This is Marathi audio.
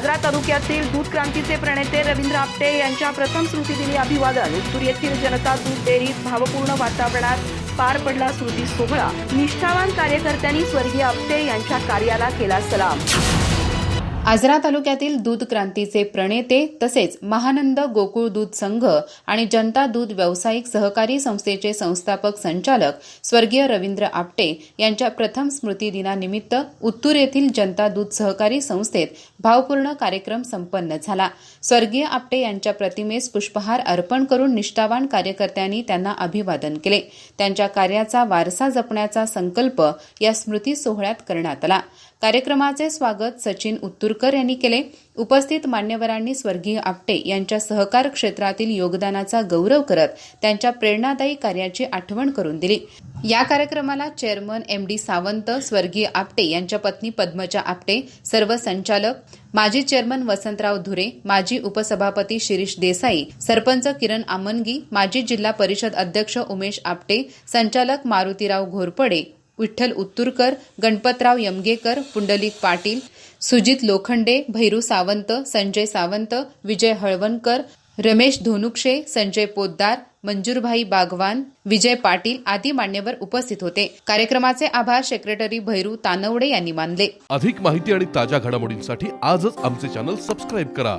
आजरा तालुक्यातील दूध क्रांतीचे प्रणेते रवींद्र आपटे यांच्या प्रथम स्मृतिदिनी अभिवादन. उत्तूर येथील जनता दूध डेअरीत भावपूर्ण वातावरणात पार पडला स्मृती सोहळा. निष्ठावान कार्यकर्त्यांनी स्वर्गीय आपटे यांच्या कार्याला केला सलाम. आजरा तालुक्यातील दूध क्रांतीचे प्रणेते तसेच महानंद गोकुळ दूध संघ आणि जनता दूध व्यावसायिक सहकारी संस्थेचे संस्थापक संचालक स्वर्गीय रवींद्र आपटे यांच्या प्रथम स्मृती दिनानिमित्त उत्तूर येथील जनता दूध सहकारी संस्थेत भावपूर्ण कार्यक्रम संपन्न झाला. स्वर्गीय आपटे यांच्या प्रतिमेस पुष्पहार अर्पण करून निष्ठावान कार्यकर्त्यांनी त्यांना अभिवादन केले. त्यांच्या कार्याचा वारसा जपण्याचा संकल्प या स्मृती सोहळ्यात करण्यात आला. कार्यक्रमाचे स्वागत सचिन उत्तुरकर यांनी केले. उपस्थित मान्यवरांनी स्वर्गीय आपटे यांच्या सहकार क्षेत्रातील योगदानाचा गौरव करत त्यांच्या प्रेरणादायी कार्याची आठवण करून दिली. या कार्यक्रमाला चेअरमन एम डी सावंत स्वर्गीय आपटे यांच्या पत्नी पद्मजा आपटे सर्व संचालक माजी चेअरमन वसंतराव धुरे माजी उपसभापती शिरीष देसाई सरपंच किरण आमनगी माजी जिल्हा परिषद अध्यक्ष उमेश आपटे संचालक मारुतीराव घोरपडे विठ्ठल उत्तुरकर गणपतराव यमगेकर पुंडलिक पाटील सुजित लोखंडे भैरू सावंत संजय सावंत विजय हळवणकर रमेश धोनुक्षे संजय पोद्दार मंजूरभाई बागवान विजय पाटील आदी मान्यवर उपस्थित होते. कार्यक्रमाचे आभार सेक्रेटरी भैरू तानवडे यांनी मानले. अधिक माहिती आणि ताज्या घडामोडींसाठी आजच आमचे चॅनल सबस्क्राईब करा.